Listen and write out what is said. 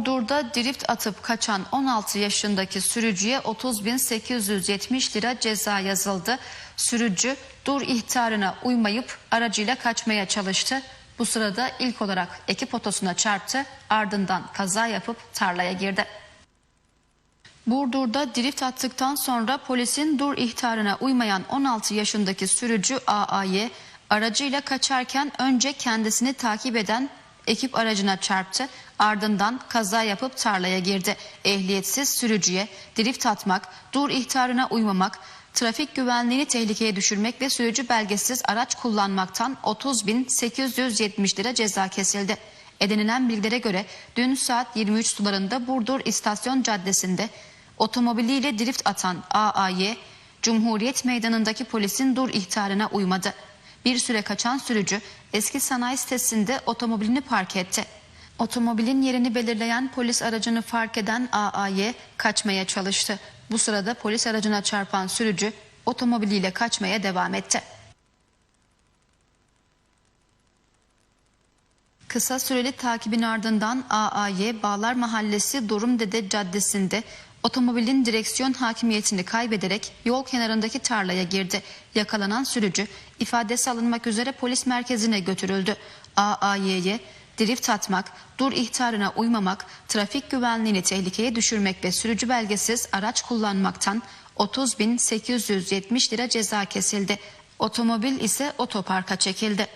Burdur'da drift atıp kaçan 16 yaşındaki sürücüye 30.870 lira ceza yazıldı. Sürücü dur ihtarına uymayıp aracıyla kaçmaya çalıştı. Bu sırada ilk olarak ekip otosuna çarptı ardından kaza yapıp tarlaya girdi. Burdur'da drift attıktan sonra polisin dur ihtarına uymayan 16 yaşındaki sürücü AA'ye aracıyla kaçarken önce kendisini takip eden ekip aracına çarptı. Ardından kaza yapıp tarlaya girdi. Ehliyetsiz sürücüye drift atmak, dur ihtarına uymamak, trafik güvenliğini tehlikeye düşürmek ve sürücü belgesiz araç kullanmaktan 30.870 lira ceza kesildi. Edinilen bilgilere göre dün saat 23 sularında Burdur İstasyon Caddesi'nde otomobiliyle drift atan AAY, Cumhuriyet Meydanı'ndaki polisin dur ihtarına uymadı. Bir süre kaçan sürücü eski sanayi sitesinde otomobilini park etti. Otomobilin yerini belirleyen polis aracını fark eden AAY kaçmaya çalıştı. Bu sırada polis aracına çarpan sürücü otomobiliyle kaçmaya devam etti. Kısa süreli takibin ardından AAY Bağlar Mahallesi Dorumdede Caddesi'nde otomobilin direksiyon hakimiyetini kaybederek yol kenarındaki tarlaya girdi. Yakalanan sürücü ifadesi alınmak üzere polis merkezine götürüldü. AAY'ye drift atmak, dur ihtarına uymamak, trafik güvenliğini tehlikeye düşürmek ve sürücü belgesiz araç kullanmaktan 30.870 lira ceza kesildi. Otomobil ise otoparka çekildi.